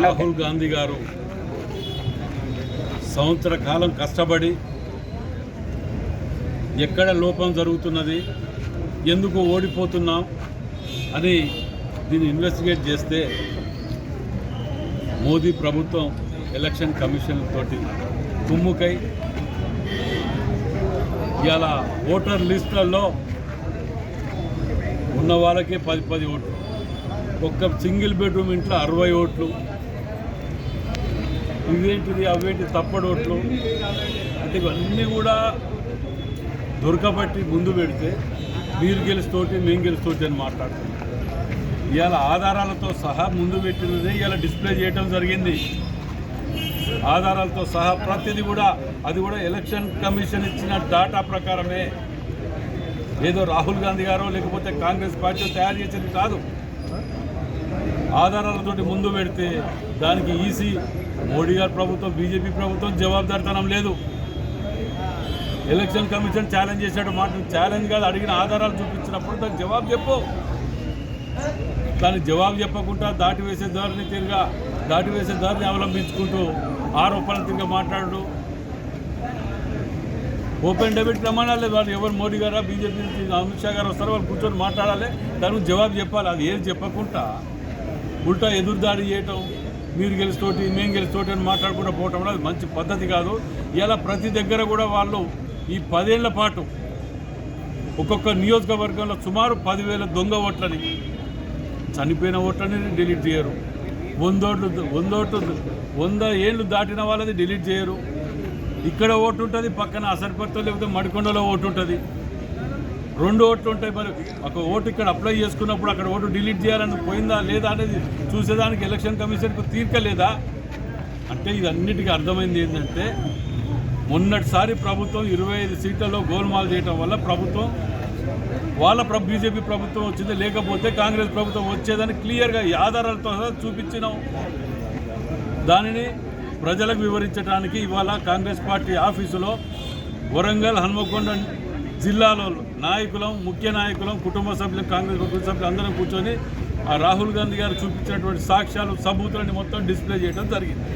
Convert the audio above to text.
రాహుల్ గాంధీ గారు సంవత్సర కాలం కష్టపడి ఎక్కడ లోపం జరుగుతున్నది ఎందుకు ఓడిపోతున్నాం అని దీన్ని ఇన్వెస్టిగేట్ చేస్తే మోదీ ప్రభుత్వం ఎలక్షన్ కమిషన్ తోటి కుమ్ముకై ఇవాళ ఓటర్ లిస్టులలో ఉన్న వాళ్ళకే పది పది ఓట్లు. ఒక్క సింగిల్ బెడ్రూమ్ ఇంట్లో అరవై ఓట్లు. ఇవేంటిది అవేంటి తప్పడోట్లు అంటే ఇవన్నీ కూడా దొరకబట్టి ముందు పెడితే మీరు గెలుస్తోటి మేము గెలుస్తోటి అని మాట్లాడుతున్నాం. ఇవాళ ఆధారాలతో సహా ముందు పెట్టినదే ఇవాళ డిస్ప్లే చేయటం జరిగింది. ఆధారాలతో సహా ప్రతిదీ కూడా అది కూడా ఎలక్షన్ కమిషన్ ఇచ్చిన డాటా ప్రకారమే. ఏదో రాహుల్ గాంధీ గారో లేకపోతే కాంగ్రెస్ పార్టీ తయారు చేసేది కాదు. ఆధారాలతోటి ముందు పెడితే దానికి ఈసీ మోడీ గారి ప్రభుత్వం బీజేపీ ప్రభుత్వం జవాబుదారితనం లేదు. ఎలక్షన్ కమిషన్ ఛాలెంజ్ చేశాడు మాట ఛాలెంజ్ కాదు అడిగిన ఆధారాలు చూపించినప్పుడు దానికి జవాబు చెప్పు. దానికి జవాబు చెప్పకుండా దాటి వేసే దారిని తిరిగా దాటి వేసే దారిని అవలంబించుకుంటూ ఆరోపణలు తిరిగి మాట్లాడు. ఓపెన్ డెబిట్ రమ్మనాలి వాళ్ళు ఎవరు మోడీ గారా బీజేపీ అమిత్ షా గారు వస్తారో వాళ్ళు కూర్చొని మాట్లాడాలి దానికి జవాబు చెప్పాలి అది ఏది చెప్పకుండా. ఉల్టా ఎదురుదాడి చేయటం మీరు గెలుస్తోటి మేము గెలుస్తోటి అని మాట్లాడుకుంటూ పోవటం కూడా అది మంచి పద్ధతి కాదు. ఇలా ప్రతి దగ్గర కూడా వాళ్ళు ఈ పదేళ్ళ పాటు ఒక్కొక్క నియోజకవర్గంలో సుమారు పదివేల దొంగ ఓట్లని చనిపోయిన ఓట్లని డిలీట్ చేయరు. వందోట్లు వందోట్లు వంద ఏళ్ళు దాటిన వాళ్ళది డిలీట్ చేయరు. ఇక్కడ ఓటు ఉంటుంది పక్కన అసర్పర్తో లేకపోతే మడికొండలో ఓటు ఉంటుంది. రెండు ఓట్లు ఉంటాయి మరి. ఒక ఓటు ఇక్కడ అప్లై చేసుకున్నప్పుడు అక్కడ ఓటు డిలీట్ చేయాలని పోయిందా లేదా అనేది చూసేదానికి ఎలక్షన్ కమిషన్కు తీరిక లేదా అంటే ఇది అర్థమైంది ఏంటంటే మొన్నటిసారి ప్రభుత్వం ఇరవై ఐదు సీట్లలో గోల్మాల్ చేయటం వల్ల ప్రభుత్వం వాళ్ళ ప్ర బీజేపీ ప్రభుత్వం వచ్చింది. లేకపోతే కాంగ్రెస్ ప్రభుత్వం వచ్చేదని క్లియర్గా ఆధారాలతో చూపించినాం. దానిని ప్రజలకు వివరించడానికి ఇవాళ కాంగ్రెస్ పార్టీ ఆఫీసులో వరంగల్ హన్మకొండ జిల్లాలో నాయకులం ముఖ్య నాయకులం కుటుంబ సభ్యులు కాంగ్రెస్ కుటుంబ సభ్యులు అందరం కూర్చొని ఆ రాహుల్ గాంధీ గారు చూపించినటువంటి సాక్ష్యాలు సబూతులని మొత్తం డిస్ప్లే చేయడం జరిగింది.